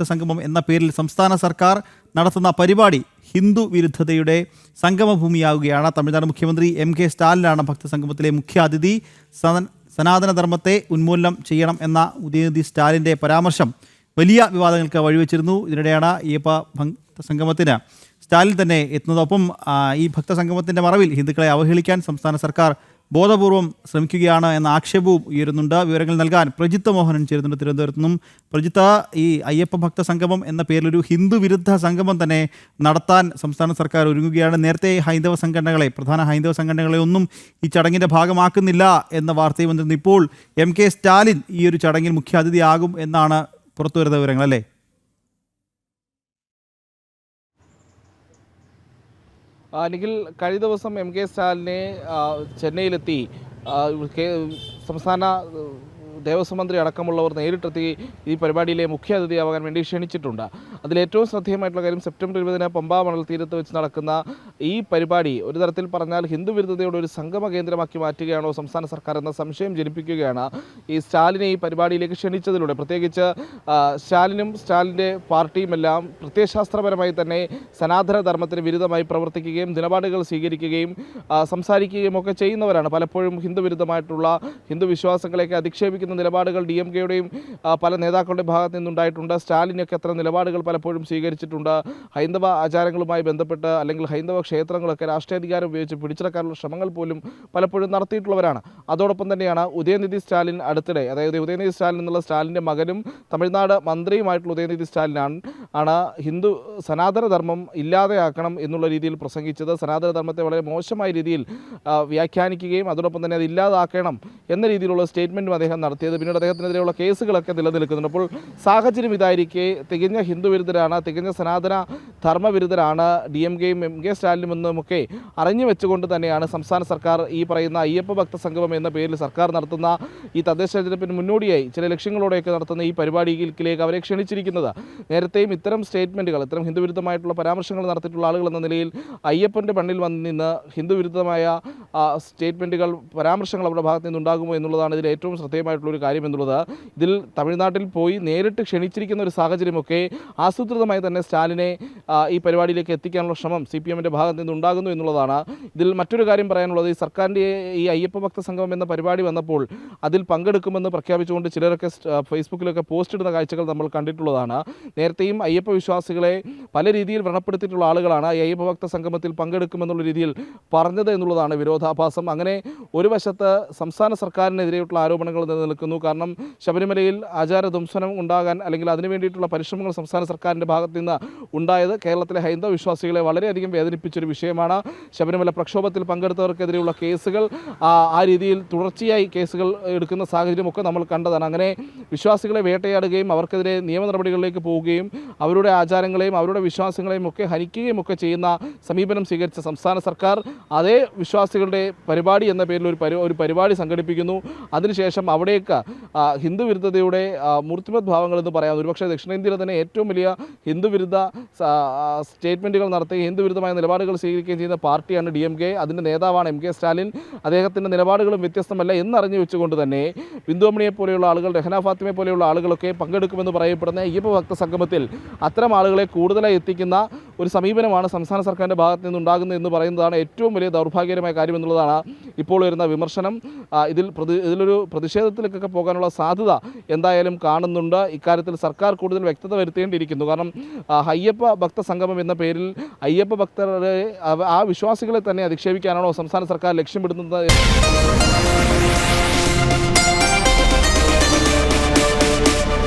ഭക്തസംഗമം എന്ന പേരിൽ സംസ്ഥാന സർക്കാർ നടത്തുന്ന പരിപാടി ഹിന്ദു വിരുദ്ധതയുടെ സംഗമഭൂമിയാവുകയാണ് തമിഴ്നാട് മുഖ്യമന്ത്രി എം കെ സ്റ്റാലിനാണ് ഭക്തസംഗമത്തിലെ മുഖ്യാതിഥി. സന- സനാതനധർമ്മത്തെ ഉന്മൂലനം ചെയ്യണം എന്ന ഉദയനിധി സ്റ്റാലിന്റെ പരാമർശം വലിയ വിവാദങ്ങൾക്ക് വഴിവെച്ചിരുന്നു. ഇതിനിടെയാണ് അയ്യപ്പ ഭക്തസംഗമത്തിന് സ്റ്റാലിൻ തന്നെ എത്തുന്നതൊപ്പം ഈ ഭക്തസംഗമത്തിന്റെ മറവിൽ ഹിന്ദുക്കളെ അവഹേളിക്കാൻ സംസ്ഥാന സർക്കാർ ബോധപൂർവം ശ്രമിക്കുകയാണ് എന്ന ആക്ഷേപവും ഉയരുന്നുണ്ട്. വിവരങ്ങൾ നൽകാൻ പ്രജിത്ത് മോഹനൻ ചേരുന്നുണ്ട് തിരുവനന്തപുരത്ത് നിന്നും. പ്രജിത്ത ഈ അയ്യപ്പ ഭക്ത സംഗമം എന്ന പേരിൽ ഒരു ഹിന്ദു വിരുദ്ധ സംഗമം തന്നെ നടത്താൻ സംസ്ഥാന സർക്കാർ ഒരുങ്ങുകയാണ്. നേരത്തെ ഹൈന്ദവ സംഘടനകളെ പ്രധാന ഹൈന്ദവ സംഘടനകളെ ഒന്നും ഈ ചടങ്ങിന്റെ ഭാഗമാക്കുന്നില്ല എന്ന വാർത്തയും വന്നിരുന്നു. ഇപ്പോൾ എം കെ സ്റ്റാലിൻ ഈ ഒരു ചടങ്ങിൽ മുഖ്യാതിഥിയാകും എന്നാണ് പുറത്തുവരുന്ന വിവരങ്ങൾ അല്ലേ? നിഖിൽ കഴിഞ്ഞ ദിവസം എം കെ സ്റ്റാലിനെ ചെന്നൈയിലെത്തി സംസ്ഥാന ദേവസ്വം മന്ത്രി അടക്കമുള്ളവർ നേരിട്ടെത്തി ഈ പരിപാടിയിലെ മുഖ്യ അതിഥിയാവാൻ വേണ്ടി ക്ഷണിച്ചിട്ടുണ്ട്. അതിലേറ്റവും ശ്രദ്ധേയമായിട്ടുള്ള കാര്യം സെപ്റ്റംബർ ഇരുപതിന് പമ്പാ മണൽ തീരത്ത് വെച്ച് നടക്കുന്ന ഈ പരിപാടി ഒരു തരത്തിൽ പറഞ്ഞാൽ ഹിന്ദു വിരുദ്ധതയുടെ ഒരു സംഗമ കേന്ദ്രമാക്കി മാറ്റുകയാണോ സംസ്ഥാന സർക്കാർ എന്ന സംശയം ജനിപ്പിക്കുകയാണ്. ഈ സ്റ്റാലിനെ ഈ പരിപാടിയിലേക്ക് ക്ഷണിച്ചതിലൂടെ പ്രത്യേകിച്ച് സ്റ്റാലിനും സ്റ്റാലിന്റെ പാർട്ടിയുമെല്ലാം പ്രത്യയശാസ്ത്രപരമായി തന്നെ സനാതന ധർമ്മത്തിന് വിരുദ്ധമായി പ്രവർത്തിക്കുകയും നിലപാടുകൾ സ്വീകരിക്കുകയും സംസാരിക്കുകയും ഒക്കെ ചെയ്യുന്നവരാണ്. പലപ്പോഴും ഹിന്ദു വിരുദ്ധമായിട്ടുള്ള ഹിന്ദു വിശ്വാസങ്ങളെയൊക്കെ അധിക്ഷേപിക്കുന്ന നിലപാടുകൾ ഡി എം കെയുടെയും പല നേതാക്കളുടെ ഭാഗത്ത് നിന്നുണ്ടായിട്ടുണ്ട്. സ്റ്റാലിനൊക്കെ അത്ര നിലപാടുകൾ പലപ്പോഴും സ്വീകരിച്ചിട്ടുണ്ട്. ഹൈന്ദവ ആചാരങ്ങളുമായി ബന്ധപ്പെട്ട് അല്ലെങ്കിൽ ഹൈന്ദവ ക്ഷേത്രങ്ങളൊക്കെ രാഷ്ട്രീയാധികാരം ഉപയോഗിച്ച് പിടിച്ചെടുക്കാനുള്ള ശ്രമങ്ങൾ പോലും പലപ്പോഴും നടത്തിയിട്ടുള്ളവരാണ്. അതോടൊപ്പം തന്നെയാണ് ഉദയനിധി സ്റ്റാലിൻ അടുത്തിടെ അതായത് ഉദയനിധി സ്റ്റാലിൻ എന്നുള്ള സ്റ്റാലിന്റെ മകനും തമിഴ്നാട് മന്ത്രിയുമായിട്ടുള്ള ഉദയനിധി സ്റ്റാലിനാണ് ആണ് ഹിന്ദു സനാതനധർമ്മം ഇല്ലാതെയാക്കണം എന്നുള്ള രീതിയിൽ പ്രസംഗിച്ചത്. സനാതനധർമ്മത്തെ വളരെ മോശമായ രീതിയിൽ വ്യാഖ്യാനിക്കുകയും അതോടൊപ്പം തന്നെ അത് ഇല്ലാതാക്കണം എന്ന രീതിയിലുള്ള സ്റ്റേറ്റ്മെന്റും അദ്ദേഹം നടത്തിയത്. പിന്നീട് അദ്ദേഹത്തിനെതിരെയുള്ള കേസുകളൊക്കെ നിലനിൽക്കുന്നുണ്ട്. അപ്പോൾ സാഹചര്യം ഇതായിരിക്കെ തികഞ്ഞ ഹിന്ദു വിരുദ്ധരാണ് തികഞ്ഞ സനാതന ധർമ്മവിരുദ്ധരാണ് ഡി എം കെയും എം കെ സ്റ്റാലിനും എന്നുമൊക്കെ അറിഞ്ഞു വെച്ചുകൊണ്ട് തന്നെയാണ് സംസ്ഥാന സർക്കാർ ഈ പറയുന്ന അയ്യപ്പ ഭക്ത സംഗമം എന്ന പേരിൽ സർക്കാർ നടത്തുന്ന ഈ തദ്ദേശ തെരഞ്ഞെടുപ്പിന് മുന്നോടിയായി ചില ലക്ഷ്യങ്ങളോടെയൊക്കെ നടത്തുന്ന ഈ പരിപാടിയിലേക്ക് അവരെ ക്ഷണിച്ചിരിക്കുന്നത്. നേരത്തെയും ഇത്തരം സ്റ്റേറ്റ്മെന്റുകൾ ഇത്തരം ഹിന്ദുവിരുദ്ധമായിട്ടുള്ള പരാമർശങ്ങൾ നടത്തിയിട്ടുള്ള ആളുകൾ എന്ന നിലയിൽ അയ്യപ്പന്റെ മണ്ണിൽ വന്ന് നിന്ന് ഹിന്ദു വിരുദ്ധമായ ആ, സ്റ്റേറ്റ്മെന്റുകൾ പരാമർശങ്ങൾ അവരുടെ ഭാഗത്ത് നിന്നുണ്ടാകുമോ എന്നുള്ളതാണ് ഇതിൽ ഏറ്റവും ശ്രദ്ധേയമായിട്ടുള്ള ഒരു കാര്യം എന്നുള്ളത്. ഇതിൽ തമിഴ്നാട്ടിൽ പോയി നേരിട്ട് ക്ഷണിച്ചിരിക്കുന്ന ഒരു സാഹചര്യമൊക്കെ ആസൂത്രിതമായി തന്നെ സ്റ്റാലിനെ ഈ പരിപാടിയിലേക്ക് എത്തിക്കാനുള്ള ശ്രമം സി പി എമ്മിന്റെ ഭാഗത്ത് നിന്നുണ്ടാകുന്നു എന്നുള്ളതാണ്. ഇതിൽ മറ്റൊരു കാര്യം പറയാനുള്ളത് ഈ സർക്കാരിന്റെ ഈ അയ്യപ്പ ഭക്ത സംഗമം എന്ന പരിപാടി വന്നപ്പോൾ അതിൽ പങ്കെടുക്കുമെന്ന് പ്രഖ്യാപിച്ചുകൊണ്ട് ചിലരൊക്കെ ഫേസ്ബുക്കിലൊക്കെ പോസ്റ്റ് ഇടുന്ന കാഴ്ചകൾ നമ്മൾ കണ്ടിട്ടുള്ളതാണ്. നേരത്തെയും അയ്യപ്പ വിശ്വാസികളെ പല രീതിയിൽ വ്രണപ്പെടുത്തിയിട്ടുള്ള ആളുകളാണ് ഈ അയ്യപ്പ ഭക്ത സംഗമത്തിൽ പങ്കെടുക്കുമെന്നുള്ള രീതിയിൽ പറഞ്ഞത് എന്നുള്ളതാണ് വിരോധാഭാസം അങ്ങനെ ഒരു വശത്ത് സംസ്ഥാന സർക്കാരിനെതിരെയുള്ള ആരോപണങ്ങൾ നിലനിൽക്കുന്നു. കാരണം ശബരിമലയിൽ ആചാരധ്വംസനം ഉണ്ടാകാൻ അല്ലെങ്കിൽ അതിനു വേണ്ടിയിട്ടുള്ള പരിശ്രമങ്ങൾ സംസ്ഥാന സർക്കാരിന്റെ ഭാഗത്ത് നിന്ന് ഉണ്ടായത് കേരളത്തിലെ ഹൈന്ദവ വിശ്വാസികളെ വളരെയധികം വേദനിപ്പിച്ചൊരു വിഷയമാണ്. ശബരിമല പ്രക്ഷോഭത്തിൽ പങ്കെടുത്തവർക്കെതിരെയുള്ള കേസുകൾ ആ രീതിയിൽ തുടർച്ചയായി കേസുകൾ എടുക്കുന്ന സാഹചര്യമൊക്കെ നമ്മൾ കണ്ടതാണ്. അങ്ങനെ വിശ്വാസികളെ വേട്ടയാടുകയും അവർക്കെതിരെ നിയമ നടപടികളിലേക്ക് പോവുകയും അവരുടെ ആചാരങ്ങളെയും അവരുടെ വിശ്വാസങ്ങളെയും ഒക്കെ ഹനിക്കുകയും ഒക്കെ ചെയ്യുന്ന സമീപനം സ്വീകരിച്ച സംസ്ഥാന സർക്കാർ അതേ പരിപാടി എന്ന പേരിൽ ഒരു ഒരു പരിപാടി സംഘടിപ്പിക്കുന്നു. അതിനുശേഷം അവിടേക്ക് ആ, ഹിന്ദു വിരുദ്ധതയുടെ മൂർത്തിമത് ഭാവങ്ങൾ എന്ന് പറയാം ഒരുപക്ഷെ ദക്ഷിണേന്ത്യയിലെ തന്നെ ഏറ്റവും വലിയ ഹിന്ദു വിരുദ്ധ സ്റ്റേറ്റ്മെന്റുകൾ നടത്തുകയും ഹിന്ദു വിരുദ്ധമായ നിലപാടുകൾ സ്വീകരിക്കുകയും ചെയ്യുന്ന പാർട്ടിയാണ് ഡി എം കെ. അതിന്റെ നേതാവാണ് എം കെ സ്റ്റാലിൻ. അദ്ദേഹത്തിന്റെ നിലപാടുകളും വ്യത്യസ്തമല്ല എന്നറിഞ്ഞു വെച്ചുകൊണ്ട് തന്നെ ബിന്ദുമണിയെ പോലെയുള്ള ആളുകൾ രഹന ഫാത്തിമയെ പോലെയുള്ള ആളുകളൊക്കെ പങ്കെടുക്കുമെന്ന് പറയപ്പെടുന്ന അയ്യപ്പ ഭക്ത സംഗമത്തിൽ അത്തരം ആളുകളെ കൂടുതലായി എത്തിക്കുന്ന ഒരു സമീപനമാണ് സംസ്ഥാന സർക്കാരിന്റെ ഭാഗത്ത് നിന്നുണ്ടാകുന്നത് എന്ന് പറയുന്നതാണ് ഏറ്റവും വലിയ ദൗർഭാഗ്യകരമായ കാര്യം എന്നുള്ളതാണ് ഇപ്പോൾ വരുന്ന വിമർശനം. ഇതിൽ പ്രതി ഇതിലൊരു പ്രതിഷേധത്തിലേക്കൊക്കെ പോകാനുള്ള സാധ്യത എന്തായാലും കാണുന്നുണ്ട്. ഇക്കാര്യത്തിൽ സർക്കാർ കൂടുതൽ വ്യക്തത വരുത്തേണ്ടിയിരിക്കുന്നു. കാരണം അയ്യപ്പ ഭക്ത സംഗമം എന്ന പേരിൽ അയ്യപ്പ ഭക്തരെ ആ വിശ്വാസികളെ തന്നെ അധിക്ഷേപിക്കാനാണോ സംസ്ഥാന സർക്കാർ ലക്ഷ്യമിടുന്നത്